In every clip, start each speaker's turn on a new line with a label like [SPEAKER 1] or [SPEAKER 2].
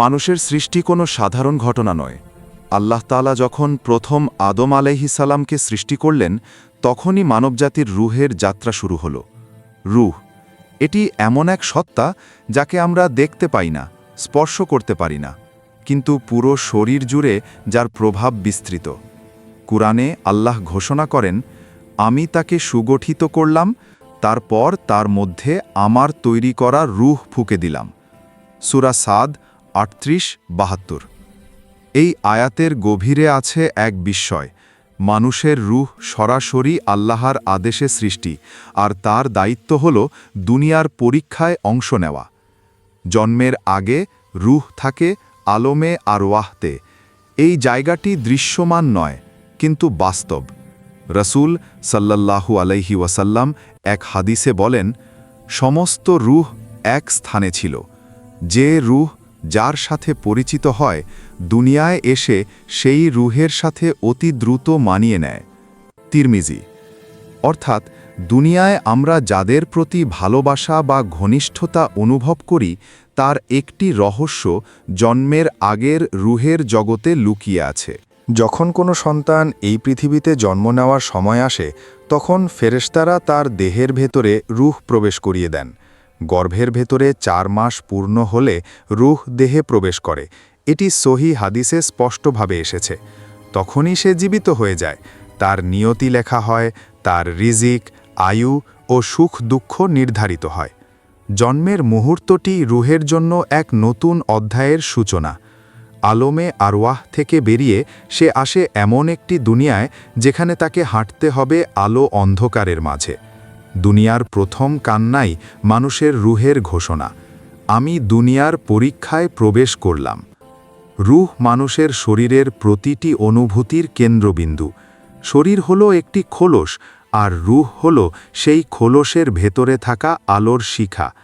[SPEAKER 1] মানুষের সৃষ্টি কোনো সাধারণ ঘটনা নয়। আল্লাহ তালা যখন প্রথম আদম আলাইহিসালামকে সৃষ্টি করলেন, তখনই মানবজাতির রুহের যাত্রা শুরু হল। রুহ, এটি এমন এক সত্তা যাকে আমরা দেখতে পাই না, স্পর্শ করতে পারি না, কিন্তু পুরো শরীর জুড়ে যার প্রভাব বিস্তৃত। কুরআনে আল্লাহ ঘোষণা করেন, আমি তাকে সুগঠিত করলাম, তারপর তার মধ্যে আমার তৈরি করা রুহ ফুকে দিলাম। সুরা সাদ আটত্রিশ, বাহাত্তর। এই আয়াতের গভীরে আছে এক বিস্ময়। মানুষের রুহ সরাসরি আল্লাহর আদেশে সৃষ্টি, আর তার দায়িত্ব হল দুনিয়ার পরীক্ষায় অংশ নেওয়া। জন্মের আগে রুহ থাকে আলমে আর ওয়াহতে এই জায়গাটি দৃশ্যমান নয়, কিন্তু বাস্তব। রসুল সাল্লাল্লাহু আলাইহি ওয়াসাল্লাম এক হাদিসে বলেন, সমস্ত রুহ এক স্থানে ছিল। যে রুহ যার সাথে পরিচিত হয়, দুনিয়ায় এসে সেই রুহের সাথে অতি দ্রুত মানিয়ে নেয়। তিরমিজি। অর্থাৎ, দুনিয়ায় আমরা যাদের প্রতি ভালোবাসা বা ঘনিষ্ঠতা অনুভব করি, তার একটি রহস্য জন্মের আগের রুহের জগতে লুকিয়ে আছে। যখন কোনো সন্তান এই পৃথিবীতে জন্ম নেওয়ার সময় আসে, তখন ফেরেশতারা তার দেহের ভেতরে রুহ প্রবেশ করিয়ে দেন। গর্ভের ভেতরে চার মাস পূর্ণ হলে রুহ দেহে প্রবেশ করে। এটি সহি হাদিসে স্পষ্টভাবে এসেছে। তখনই সে জীবিত হয়ে যায়। তার নিয়তি লেখা হয়, তার রিজিক, আয়ু ও সুখ দুঃখ নির্ধারিত হয়। জন্মের মুহূর্তটি রুহের জন্য এক নতুন অধ্যায়ের সূচনা। আলমে আরওয়াহ থেকে বেরিয়ে সে আসে এমন একটি দুনিয়ায় যেখানে তাকে হাঁটতে হবে আলো অন্ধকারের মাঝে। দুনিয়ার প্রথম কান্নাই মানুষের রুহের ঘোষণা। আমি দুনিয়ার পরীক্ষায় প্রবেশ করলাম। রুহ মানুষের শরীরের প্রতিটি অনুভূতির কেন্দ্রবিন্দু। শরীর হলো একটি খোলস, আর রুহ হলো সেই খোলসের ভেতরে থাকা আলোর শিখা।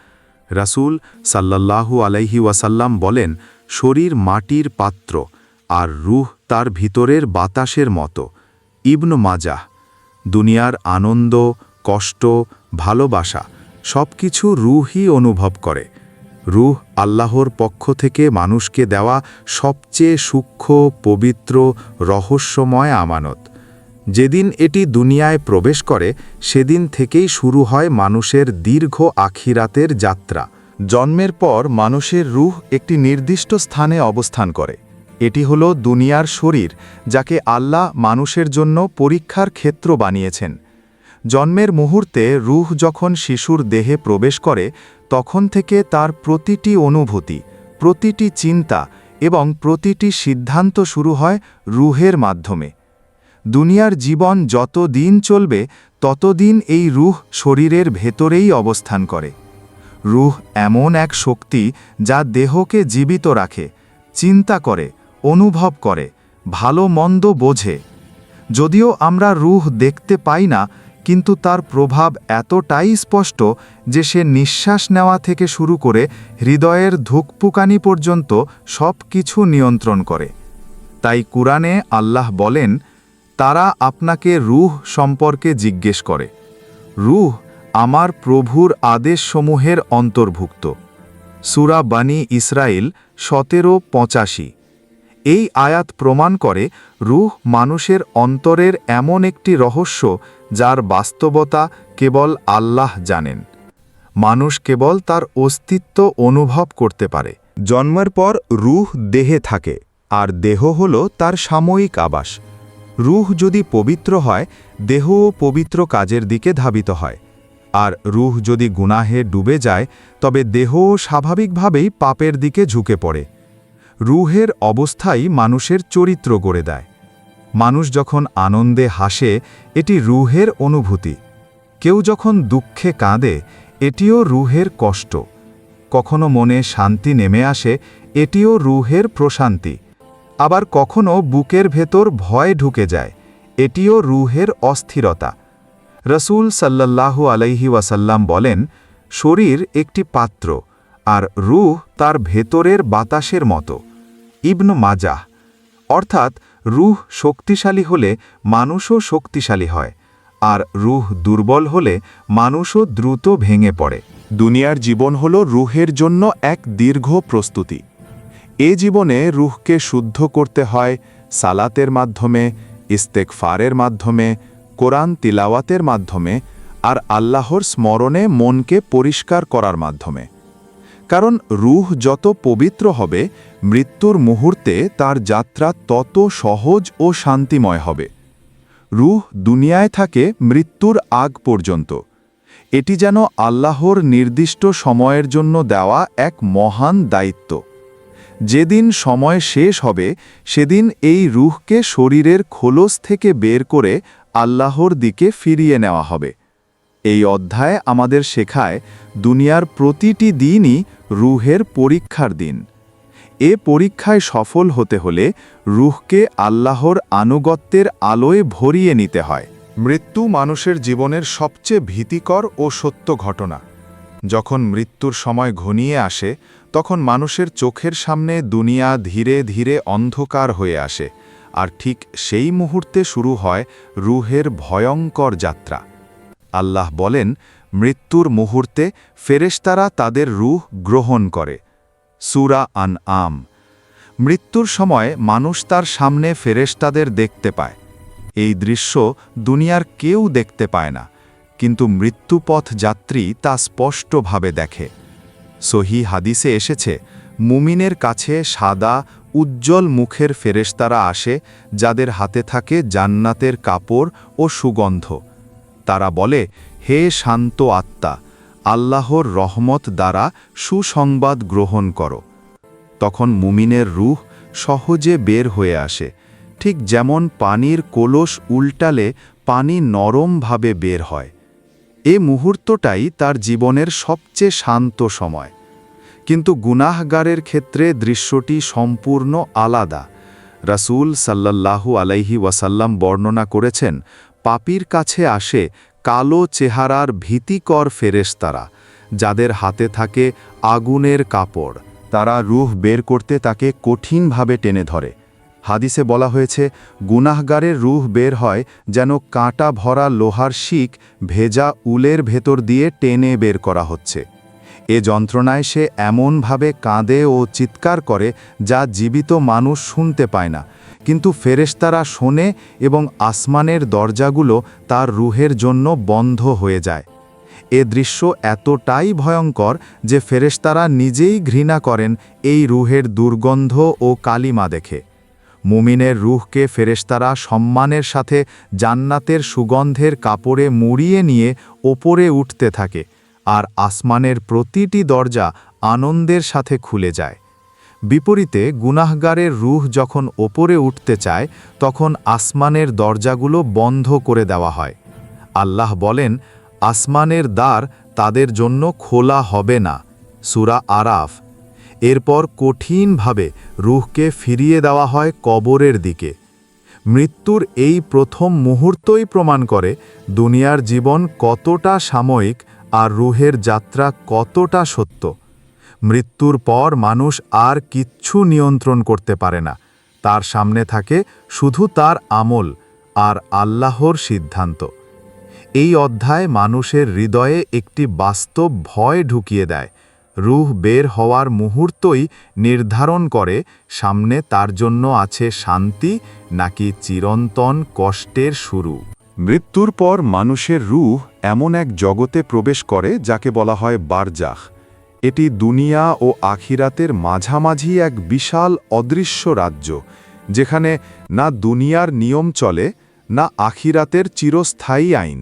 [SPEAKER 1] রাসূল সাল্লাল্লাহু আলাইহি ওয়াসাল্লাম বলেন, শরীর মাটির পাত্র, আর রুহ তার ভিতরের বাতাসের মতো। ইবন মাজাহ, দুনিয়ার আনন্দ কষ্ট, ভালোবাসা সব কিছু রুহই অনুভব করে। রুহ আল্লাহর পক্ষ থেকে মানুষকে দেওয়া সবচেয়ে সূক্ষ্ম, পবিত্র, রহস্যময় আমানত। যেদিন এটি দুনিয়ায় প্রবেশ করে, সেদিন থেকেই শুরু হয় মানুষের দীর্ঘ আখিরাতের যাত্রা। জন্মের পর মানুষের রুহ একটি নির্দিষ্ট স্থানে অবস্থান করে। এটি হল দুনিয়ার শরীর, যাকে আল্লাহ মানুষের জন্য পরীক্ষার ক্ষেত্র বানিয়েছেন। জন্মের মুহূর্তে রুহ যখন শিশুর দেহে প্রবেশ করে, তখন থেকে তার প্রতিটি অনুভূতি, প্রতিটি চিন্তা এবং প্রতিটি সিদ্ধান্ত শুরু হয় রুহের মাধ্যমে। দুনিয়ার জীবন যত দিন চলবে ততদিন এই রুহ শরীরের ভেতরেই অবস্থান করে। রুহ এমন এক শক্তি যা দেহকে জীবিত রাখে, চিন্তা করে, অনুভব করে, ভালো মন্দ বোঝে। যদিও আমরা রুহ দেখতে পাই না কিন্তু তার প্রভাব এতটাই স্পষ্ট যে সে নিঃশ্বাস নেওয়া থেকে শুরু করে হৃদয়ের ধুকপুকানি পর্যন্ত সব কিছু নিয়ন্ত্রণ করে। তাই কুরআনে আল্লাহ বলেন, তারা আপনাকে রুহ সম্পর্কে জিজ্ঞেস করে। রুহ আমার প্রভুর আদেশসমূহের অন্তর্ভুক্ত। সুরা বানি ইসরায়েল সতেরো পঁচাশি। এই আয়াত প্রমাণ করে রুহ মানুষের অন্তরের এমন একটি রহস্য যার বাস্তবতা কেবল আল্লাহ জানেন। মানুষ কেবল তার অস্তিত্ব অনুভব করতে পারে। জন্মের পর রুহ দেহে থাকে, আর দেহ হল তার সাময়িক আবাস। রুহ যদি পবিত্র হয়, দেহও পবিত্র কাজের দিকে ধাবিত হয়। আর রুহ যদি গুনাহে ডুবে যায়, তবে দেহও স্বাভাবিকভাবেই পাপের দিকে ঝুঁকে পড়ে। রুহের অবস্থাই মানুষের চরিত্র গড়ে দেয়। মানুষ যখন আনন্দে হাসে, এটি রুহের অনুভূতি। কেউ যখন দুঃখে কাঁদে, এটিও রুহের কষ্ট। কখনো মনে শান্তি নেমে আসে, এটিও রুহের প্রশান্তি। আবার কখনো বুকের ভেতর ভয় ঢুকে যায়, এটিও রুহের অস্থিরতা। রসুল সাল্লাল্লাহু আলাইহি ওয়াসাল্লাম বলেন, শরীর একটি পাত্র, আর রুহ তার ভেতরের বাতাসের মতো। ইবন মাজাহ, অর্থাৎ রুহ শক্তিশালী হলে মানুষও শক্তিশালী হয়, আর রুহ দুর্বল হলে মানুষও দ্রুত ভেঙে পড়ে। দুনিয়ার জীবন হল রুহের জন্য এক দীর্ঘ প্রস্তুতি। এ জীবনে রুহকে শুদ্ধ করতে হয় সালাতের মাধ্যমে ইস্তেকফারের মাধ্যমে, কোরআন তিলাওয়াতের মাধ্যমে, আর আল্লাহর স্মরণে মনকে পরিষ্কার করার মাধ্যমে। কারণ রুহ যত পবিত্র হবে, মৃত্যুর মুহূর্তে তার যাত্রা তত সহজ ও শান্তিময় হবে। রুহ দুনিয়ায় থাকে মৃত্যুর আগ পর্যন্ত। এটি যেন আল্লাহর নির্দিষ্ট সময়ের জন্য দেওয়া এক মহান দায়িত্ব। যেদিন সময় শেষ হবে, সেদিন এই রুহকে শরীরের খোলস থেকে বের করে আল্লাহর দিকে ফিরিয়ে নেওয়া হবে। এই অধ্যায় আমাদের শেখায় দুনিয়ার প্রতিটি দিনই রুহের পরীক্ষার দিন। এ পরীক্ষায় সফল হতে হলে রুহকে আল্লাহর আনুগত্যের আলোয় ভরিয়ে নিতে হয়। মৃত্যু মানুষের জীবনের সবচেয়ে ভীতিকর ও সত্য ঘটনা। যখন মৃত্যুর সময় ঘনিয়ে আসে, তখন মানুষের চোখের সামনে দুনিয়া ধীরে ধীরে অন্ধকার হয়ে আসে, আর ঠিক সেই মুহূর্তে শুরু হয় রুহের ভয়ঙ্কর যাত্রা। আল্লাহ বলেন, মৃত্যুর মুহূর্তে ফেরেশতারা তাদের রুহ গ্রহণ করে। সুরা আন আম মৃত্যুর সময় মানুষ তার সামনে ফেরেশতাদের দেখতে পায়। এই দৃশ্য দুনিয়ার কেউ দেখতে পায় না, কিন্তু মৃত্যুপথ যাত্রী তা স্পষ্টভাবে দেখে। সহি হাদিসে এসেছে, মুমিনের কাছে সাদা, উজ্জ্বল মুখের ফেরেশতারা আসে, যাদের হাতে থাকে জান্নাতের কাপড় ও সুগন্ধ। তারা বলে, হে শান্ত আত্মা, আল্লাহর রহমত দ্বারা সুসংবাদ গ্রহণ করো। তখন মুমিনের রুহ সহজে বের হয়ে আসে। ঠিক যেমন পানির কলস উল্টালে পানি নরমভাবে বের হয়। এ মুহূর্তটাই তার জীবনের সবচেয়ে শান্ত সময়। কিন্তু গুনাহগারের ক্ষেত্রে দৃশ্যটি সম্পূর্ণ আলাদা। রাসূল সাল্লাল্লাহু আলাইহি ওয়াসাল্লাম বর্ণনা করেছেন পাপির কাছে আসে কালো চেহারার ভীতিকর ফেরেশতারা, যাদের হাতে থাকে আগুনের কাপড়। তারা রুহ বের করতে তাকে কঠিনভাবে টেনে ধরে। হাদিসে বলা হয়েছে, গুনাহগারের রুহ বের হয় যেন কাঁটা ভরা লোহার শিক ভেজা উলের ভেতর দিয়ে টেনে বের করা হচ্ছে। এ যন্ত্রণায় সে এমনভাবে কাঁদে ও চিৎকার করে যা জীবিত মানুষ শুনতে পায় না। কিন্তু ফেরেশতারা শোনে এবং আসমানের দরজাগুলো তার রুহের জন্য বন্ধ হয়ে যায়। এ দৃশ্য এতটাই ভয়ঙ্কর যে ফেরেশতারা নিজেই ঘৃণা করেন এই রুহের দুর্গন্ধ ও কালিমা দেখে। মুমিনের রুহকে ফেরেশতারা সম্মানের সাথে জান্নাতের সুগন্ধের কাপড়ে মুড়িয়ে নিয়ে ওপরে উঠতে থাকে আর আসমানের প্রতিটি দরজা আনন্দের সাথে খুলে যায়। বিপরীতে গুনাহগারের রুহ যখন ওপরে উঠতে চায়, তখন আসমানের দরজাগুলো বন্ধ করে দেওয়া হয়। আল্লাহ বলেন, আসমানের দ্বার তাদের জন্য খোলা হবে না। সুরা আরাফ। এরপর কঠিনভাবে রুহকে ফিরিয়ে দেওয়া হয় কবরের দিকে। মৃত্যুর এই প্রথম মুহূর্তই প্রমাণ করে দুনিয়ার জীবন কতটা সাময়িক আর রুহের যাত্রা কতটা সত্য। মৃত্যুর পর মানুষ আর কিচ্ছু নিয়ন্ত্রণ করতে পারে না। তার সামনে থাকে শুধু তার আমল আর আল্লাহর সিদ্ধান্ত। এই অধ্যায় মানুষের হৃদয়ে একটি বাস্তব ভয় ঢুকিয়ে দেয়। রুহ বের হওয়ার মুহূর্তই নির্ধারণ করে সামনে তার জন্য আছে শান্তি নাকি চিরন্তন কষ্টের শুরু। মৃত্যুর পর মানুষের রুহ এমন এক জগতে প্রবেশ করে যাকে বলা হয় বারজাহ। এটি দুনিয়া ও আখিরাতের মাঝামাঝি এক বিশাল অদৃশ্য রাজ্য, যেখানে না দুনিয়ার নিয়ম চলে, না আখিরাতের চিরস্থায়ী আইন।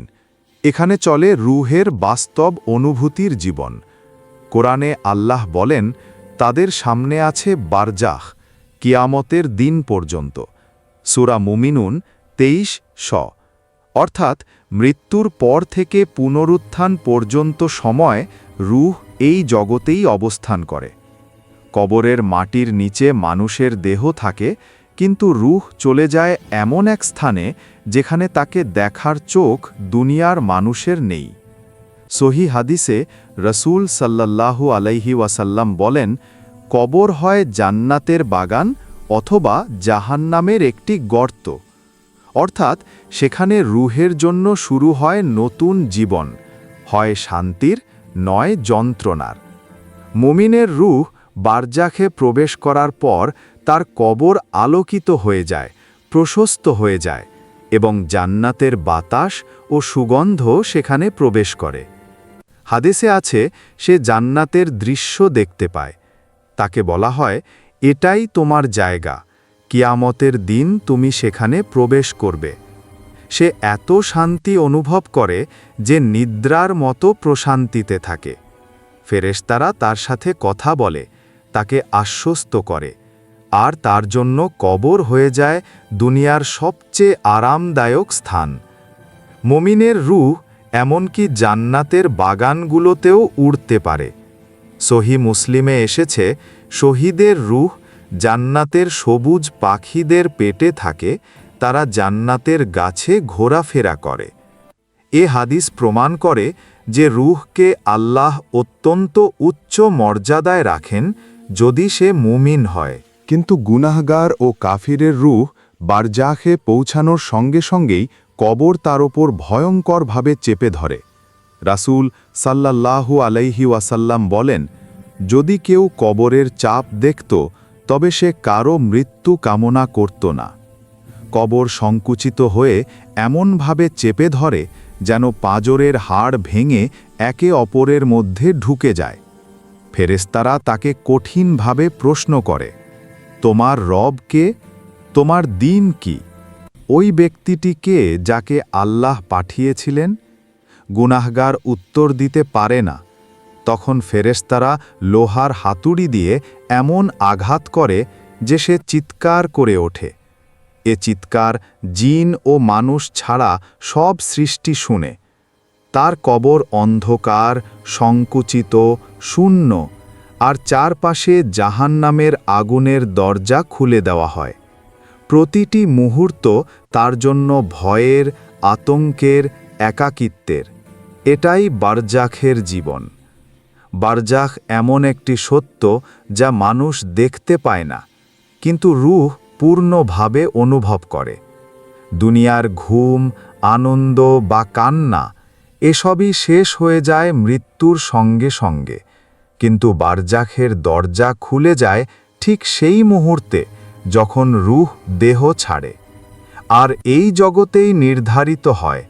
[SPEAKER 1] এখানে চলে রুহের বাস্তব অনুভূতির জীবন। কোরআনে আল্লাহ বলেন, তাদের সামনে আছে বারজাহ, কিয়ামতের দিন পর্যন্ত। সুরা মুমিনুন তেইশ শ। অর্থাৎ মৃত্যুর পর থেকে পুনরুত্থান পর্যন্ত সময় রুহ এই জগতেই অবস্থান করে। কবরের মাটির নিচে মানুষের দেহ থাকে, কিন্তু রুহ চলে যায় এমন এক স্থানে যেখানে তাকে দেখার চোখ দুনিয়ার মানুষের নেই। সহি হাদিসে রসুল সাল্লাল্লাহু আলাইহি ওয়াসাল্লাম বলেন, কবর হয় জান্নাতের বাগান অথবা জাহান্নামের একটি গর্ত। অর্থাৎ সেখানে রুহের জন্য শুরু হয় নতুন জীবন, হয় শান্তির নয় যন্ত্রণার। মুমিনের রুহ বারজাখে প্রবেশ করার পর তার কবর আলোকিত হয়ে যায়, প্রশস্ত হয়ে যায় এবং জান্নাতের বাতাস ও সুগন্ধ সেখানে প্রবেশ করে। হাদেসে আছে, সে জান্নাতের দৃশ্য দেখতে পায়। তাকে বলা হয়, এটাই তোমার জায়গা। কিয়ামতের দিন তুমি সেখানে প্রবেশ করবে। সে এত শান্তি অনুভব করে যে নিদ্রার মতো প্রশান্তিতে থাকে। ফেরেশতারা তার সাথে কথা বলে, তাকে আশ্বস্ত করে। আর তার জন্য কবর হয়ে যায় দুনিয়ার সবচেয়ে আরামদায়ক স্থান। মমিনের রুহ এমনকি জান্নাতের বাগানগুলোতেও উড়তে পারে। সহি মুসলিমে এসেছে, শহীদের রুহ জান্নাতের সবুজ পাখিদের পেটে থাকে তারা জান্নাতের গাছে ঘোরাফেরা করে। এ হাদিস প্রমাণ করে যে রুহকে আল্লাহ অত্যন্ত উচ্চ মর্যাদায় রাখেন যদি সে মুমিন হয়।
[SPEAKER 2] কিন্তু গুনাহগার ও কাফিরের রুহ বারজাখে পৌঁছানোর সঙ্গে সঙ্গেই কবর তার ওপর ভয়ঙ্করভাবে চেপে ধরে। রাসূল সাল্লাল্লাহু আলাইহি ওয়াসাল্লাম বলেন, যদি কেউ কবরের চাপ দেখত, তবে সে কারও মৃত্যু কামনা করত না। কবর সংকুচিত হয়ে এমনভাবে চেপে ধরে যেন পাঁজরের হাড় ভেঙে একে অপরের মধ্যে ঢুকে যায়। ফেরেস্তারা তাকে কঠিনভাবে প্রশ্ন করে, তোমার রব কে? তোমার দিন কি? ওই ব্যক্তিটি কে যাকে আল্লাহ পাঠিয়েছিলেন? গুনাহগার উত্তর দিতে পারে না। তখন ফেরেস্তারা লোহার হাতুড়ি দিয়ে এমন আঘাত করে যে সে চিৎকার করে ওঠে। এ চিৎকার জিন ও মানুষ ছাড়া সব সৃষ্টি শুনে। তার কবর অন্ধকার, সংকুচিত, শূন্য, আর চারপাশে জাহান্নামের আগুনের দরজা খুলে দেওয়া হয়। প্রতিটি মুহূর্ত তার জন্য ভয়ের, আতঙ্কের, একাকিত্বের। এটাই বারজাখের জীবন। বারজাখ এমন একটি সত্য যা মানুষ দেখতে পায় না, কিন্তু রূহ পূর্ণভাবে অনুভব করে। দুনিয়ার ঘুম, আনন্দ বা কান্না এসবই শেষ হয়ে যায় মৃত্যুর সঙ্গে সঙ্গে। কিন্তু বারজাখের দরজা খুলে যায় ঠিক সেই মুহূর্তে যখন রুহ দেহ ছাড়ে। আর এই জগতেই নির্ধারিত হয়,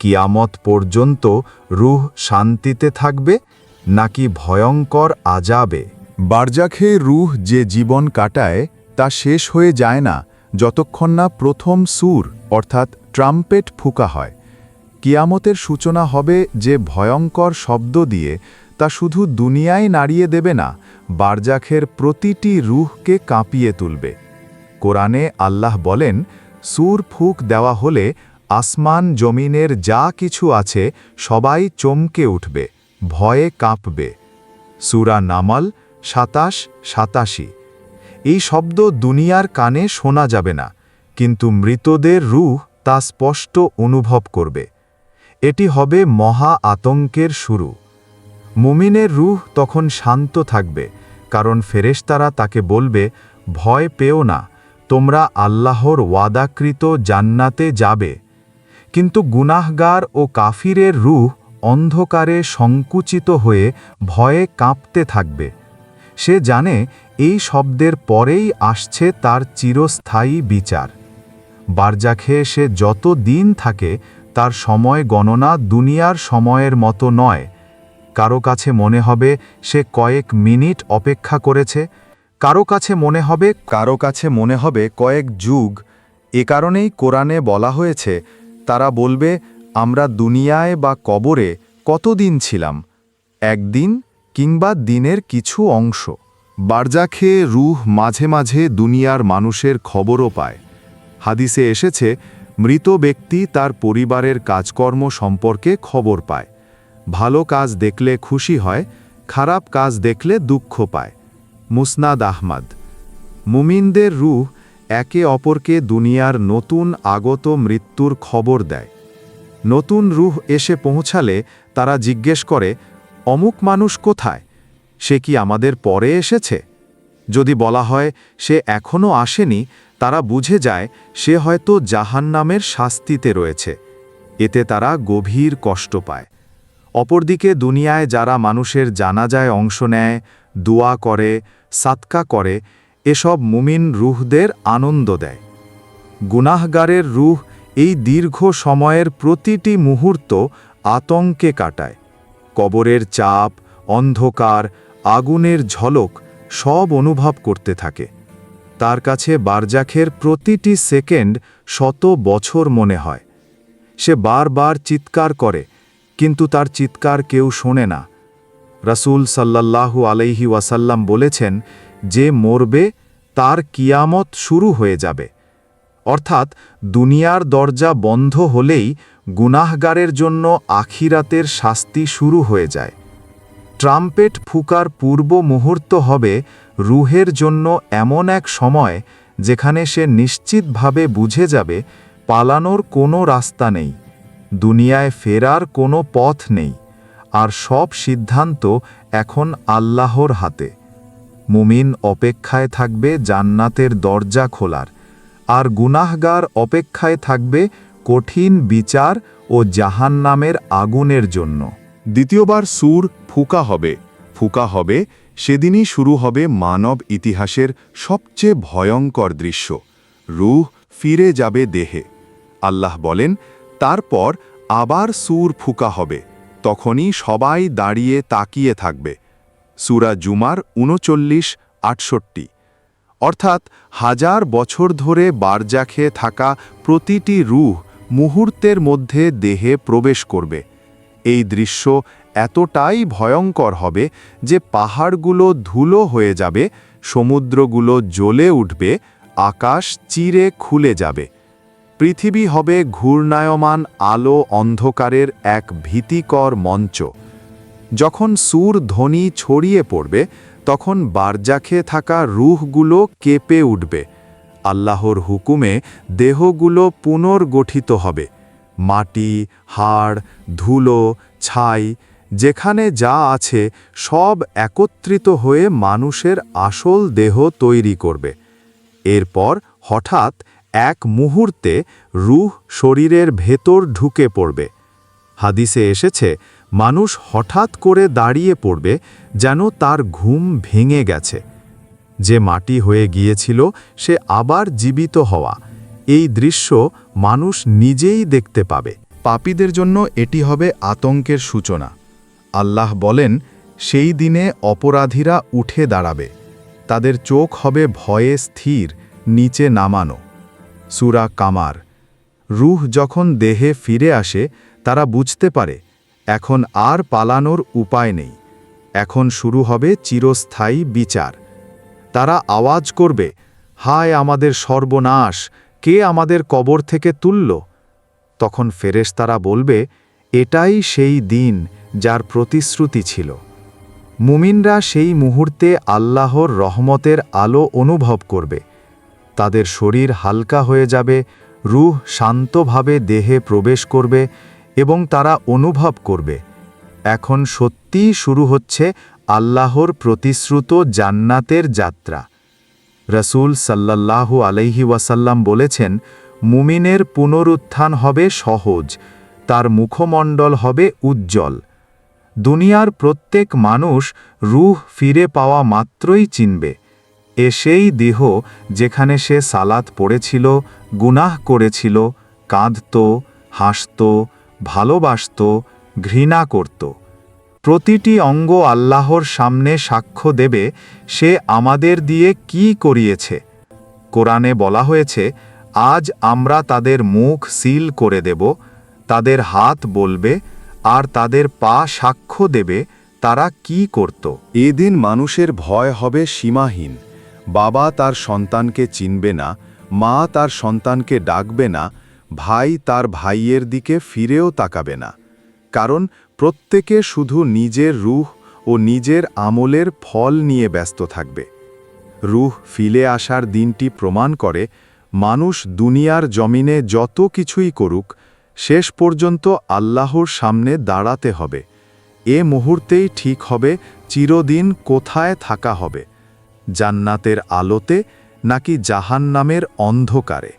[SPEAKER 2] কিয়ামত পর্যন্ত রুহ শান্তিতে থাকবে নাকি ভয়ঙ্কর আজাবে বারজাখে রুহ যে জীবন কাটায় তা শেষ হয়ে যায় না যতক্ষণ না প্রথম সুর, অর্থাৎ ট্রাম্পেট ফুকা হয়। কিয়ামতের সূচনা হবে যে ভয়ঙ্কর শব্দ দিয়ে তা শুধু দুনিয়ায় নাড়িয়ে দেবে না, বারজাখের প্রতিটি রুহকে কাঁপিয়ে তুলবে। কোরআনে আল্লাহ বলেন, সুর ফুক দেওয়া হলে আসমান জমিনের যা কিছু আছে সবাই চমকে উঠবে, ভয়ে কাঁপবে। সুরা নামাল সাতাশ সাতাশি এই শব্দ দুনিয়ার কানে শোনা যাবে না, কিন্তু মৃতদের রুহ তা স্পষ্ট অনুভব করবে। এটি হবে মহা আতঙ্কের শুরু। মুমিনের রুহ তখন শান্ত থাকবে, কারণ ফেরেশতারা তাকে বলবে, ভয় পেও না, তোমরা আল্লাহর ওয়াদাকৃত জান্নাতে যাবে। কিন্তু গুনাহগার ও কাফিরের রুহ অন্ধকারে সংকুচিত হয়ে ভয়ে কাঁপতে থাকবে। সে জানে এই শব্দের পরেই আসছে তার চিরস্থায়ী বিচার। বারজাখে সে যত দিন থাকে, তার সময় গণনা দুনিয়ার সময়ের মতো নয়। কারও কাছে মনে হবে সে কয়েক মিনিট অপেক্ষা করেছে, কারও কাছে মনে হবে, কারও কাছে মনে হবে কয়েক যুগ। এ কারণেই কোরআনে বলা হয়েছে, তারা বলবে, আমরা দুনিয়ায় বা কবরে কতদিন ছিলাম? একদিন কিংবা দিনের কিছু অংশ। বারজাখে রুহ মাঝে মাঝে দুনিয়ার মানুষের খবরও পায়। হাদিসে এসেছে, মৃত ব্যক্তি তার পরিবারের কাজকর্ম সম্পর্কে খবর পায়। ভালো কাজ দেখলে খুশি হয়, খারাপ কাজ দেখলে দুঃখ পায়। মুসনাদ আহমাদ। মুমিনদের রুহ একে অপরকে দুনিয়ার নতুন আগত মৃত্যুর খবর দেয়। নতুন রুহ এসে পৌঁছালে তারা জিজ্ঞেস করে, অমুক মানুষ কোথায়? সে কি আমাদের পরে এসেছে? যদি বলা হয়, সে এখনও আসেনি, তারা বুঝে যায়, সে হয়তো জাহান্নামের শাস্তিতে রয়েছে। এতে তারা গভীর কষ্ট পায়। অপরদিকে দুনিয়ায় যারা মানুষের জানাজায় অংশ নেয়, দোয়া করে সাতকা করে, এসব মুমিন রুহদের আনন্দ দেয়। গুনাহগারের রুহ এই দীর্ঘ সময়ের প্রতিটি মুহূর্ত আতঙ্কে কাটায়। কবরের চাপ, অন্ধকার আগুনের ঝলক সব অনুভব করতে থাকে। তার কাছে বারজাখের প্রতিটি সেকেন্ড শত বছর মনে হয়। সে বারবার চিৎকার করে, কিন্তু তার চিৎকার কেউ শোনে না। রাসূল সাল্লাল্লাহু আলাইহি ওয়াসাল্লাম বলেছেন, যে মরবে, তার কিয়ামত শুরু হয়ে যাবে। অর্থাৎ দুনিয়ার দরজা বন্ধ হলেই গুনাহগারের জন্য আখিরাতের শাস্তি শুরু হয়ে যায়। ট্রাম্পেট ফুকার পূর্ব মুহূর্ত হবে রুহের জন্য এমন এক সময় যেখানে সে নিশ্চিতভাবে বুঝে যাবে, পালানোর কোনো রাস্তা নেই, দুনিয়ায় ফেরার কোনো পথ নেই, আর সব সিদ্ধান্ত এখন আল্লাহর হাতে। মুমিন অপেক্ষায় থাকবে জান্নাতের দরজা খোলার, আর গুনাহগার অপেক্ষায় থাকবে কঠিন বিচার ও জাহান্নামের আগুনের জন্য।
[SPEAKER 1] দ্বিতীয়বার সুর ফুকা হবে। ফুকা হবে, সেদিনই শুরু হবে মানব ইতিহাসের সবচেয়ে ভয়ঙ্কর দৃশ্য। রুহ ফিরে যাবে দেহে। আল্লাহ বলেন, তারপর আবার সুর ফুকা হবে। তখনই সবাই দাঁড়িয়ে তাকিয়ে থাকবে। সুরা জুমার উনচল্লিশ আটষট্টি। অর্থাৎ হাজার বছর ধরে বারজাখে থাকা প্রতিটি রুহ মুহূর্তের মধ্যে দেহে প্রবেশ করবে। এই দৃশ্য এতটাই ভয়ঙ্কর হবে যে পাহাড়গুলো ধুলো হয়ে যাবে, সমুদ্রগুলো জ্বলে উঠবে, আকাশ চিরে খুলে যাবে। পৃথিবী হবে ঘূর্ণায়মান আলো অন্ধকারের এক ভীতিকর মঞ্চ। যখন সুর ধ্বনি ছড়িয়ে পড়বে, তখন বারজাখে থাকা রুহগুলো কেঁপে উঠবে। আল্লাহর হুকুমে দেহগুলো পুনর্গঠিত হবে। মাটি, হাড়, ধুলো, ছাই, যেখানে যা আছে সব একত্রিত হয়ে মানুষের আসল দেহ তৈরি করবে। এরপর হঠাৎ এক মুহূর্তে রুহ শরীরের ভেতর ঢুকে পড়বে। হাদিসে এসেছে, মানুষ হঠাৎ করে দাঁড়িয়ে পড়বে যেন তার ঘুম ভেঙে গেছে। যে মাটি হয়ে গিয়েছিল, সে আবার জীবিত হওয়া। এই দৃশ্য মানুষ নিজেই দেখতে পাবে। পাপীদের জন্য এটি হবে আতঙ্কের সূচনা। আল্লাহ বলেন, সেই দিনে অপরাধীরা উঠে দাঁড়াবে। তাদের চোখ হবে ভয়ে স্থির, নিচে নামানো। সুরা কামার। রুহ যখন দেহে ফিরে আসে, তারা বুঝতে পারে, এখন আর পালানোর উপায় নেই। এখন শুরু হবে চিরস্থায়ী বিচার। তারা আওয়াজ করবে, হায় আমাদের সর্বনাশ! কে আমাদের কবর থেকে তুলল? তখন ফেরেশতারা বলবে, এটাই সেই দিন যার প্রতিশ্রুতি ছিল। মুমিনরা সেই মুহূর্তে আল্লাহর রহমতের আলো অনুভব করবে। তাদের শরীর হালকা হয়ে যাবে, রুহ শান্তভাবে দেহে প্রবেশ করবে এবং তারা অনুভব করবে। এখন সত্যিই শুরু হচ্ছে আল্লাহর প্রতিশ্রুত জান্নাতের যাত্রা। রসুল সাল্লাল্লাহু আলাইহি ওয়াসাল্লাম বলেছেন, মুমিনের পুনরুত্থান হবে সহজ, তার মুখমণ্ডল হবে উজ্জ্বল। দুনিয়ার প্রত্যেক মানুষ রুহ ফিরে পাওয়া মাত্রই চিনবে। এ সেই দেহ যেখানে সে সালাত পড়েছিল, গুনাহ করেছিল, কাঁদত, হাসত, ভালোবাসত, ঘৃণা করত। প্রতিটি অঙ্গ আল্লাহর সামনে সাক্ষ্য দেবে, সে আমাদের দিয়ে কি করিয়েছে। কোরআনে বলা হয়েছে, আজ আমরা তাদের মুখ সিল করে দেব, তাদের হাত বলবে, আর তাদের পা সাক্ষ্য দেবে, তারা কি করত। এদিন মানুষের ভয় হবে সীমাহীন। বাবা তার সন্তানকে চিনবে না, মা তার সন্তানকে ডাকবে না, ভাই তার ভাইয়ের দিকে ফিরেও তাকাবে না। কারণ প্রত্যেকে শুধু নিজের রুহ ও নিজের আমলের ফল নিয়ে ব্যস্ত থাকবে। রুহ ফিলে আসার দিনটি প্রমাণ করে, মানুষ দুনিয়ার জমিনে যত কিছুই করুক, শেষ পর্যন্ত আল্লাহর সামনে দাঁড়াতে হবে। এ মুহূর্তেই ঠিক হবে চিরদিন কোথায় থাকা হবে, জান্নাতের আলোতে নাকি জাহান্নামের অন্ধকারে।